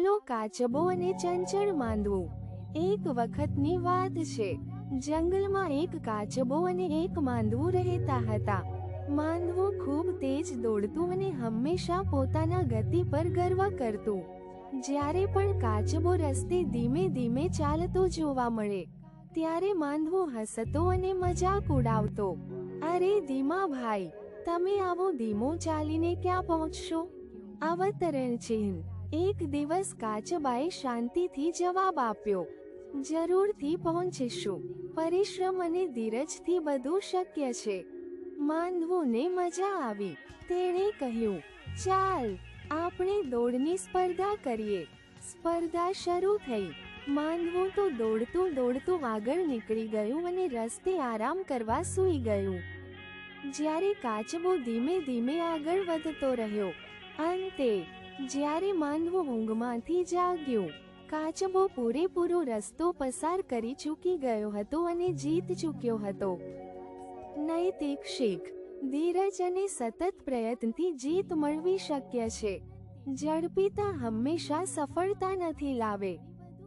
બોલો કાચબો અને ચંચળ માંદવું. એક વખતની વાત છે. જંગલમાં એક કાચબો અને એક માંદવું રહેતા હતા. માંદવું ખૂબ તેજ દોડતું અને હંમેશા પોતાના ગતિ પર ગર્વ કરતું. જ્યારે પણ કાચબો રસ્તે ધીમે ધીમે ચાલતો જોવા મળે, ત્યારે માંદવો હસતો અને મજાક ઉડાવતો. અરે ધીમા ભાઈ તમે આવો ધીમો ચાલીને ક્યાં પહોંચશો? અવતરણ ચિહ્ન એક દિવસ કાચબાએ શાંતિથી જવાબ આપ્યો, જરૂરથી પહોંચીશું. પરિશ્રમ અને ધીરજથી બધું શક્ય છે. માંદવુંને મજા આવી, તેણે કહ્યું. ચાલ, આપણે દોડની સ્પર્ધા કરીએ. સ્પર્ધા શરૂ થઈ. માનવું તો દોડતું દોડતું આગળ નીકળી ગયું અને રસ્તે આરામ કરવા સૂઈ ગયું. જ્યારે કાચબો ધીમે ધીમે આગળ વધતો રહ્યો, અંતે જ્યારે માંદવું ઊંઘમાંથી જાગ્યું કાચબો પૂરેપૂરો રસ્તો પસાર કરી ચૂકી ગયો હતો અને જીત ચૂક્યો હતો. નૈતિક શીખ ધીરજ અને સતત પ્રયત્નથી જીત મળવી શક્ય છે. ઝડપીતા હંમેશા સફળતા નથી લાવે.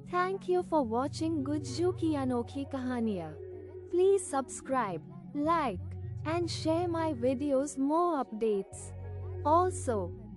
Thank you for watching Gujju Ki Anokhi Kahaniya. Please subscribe like and share my videos more updates. Also,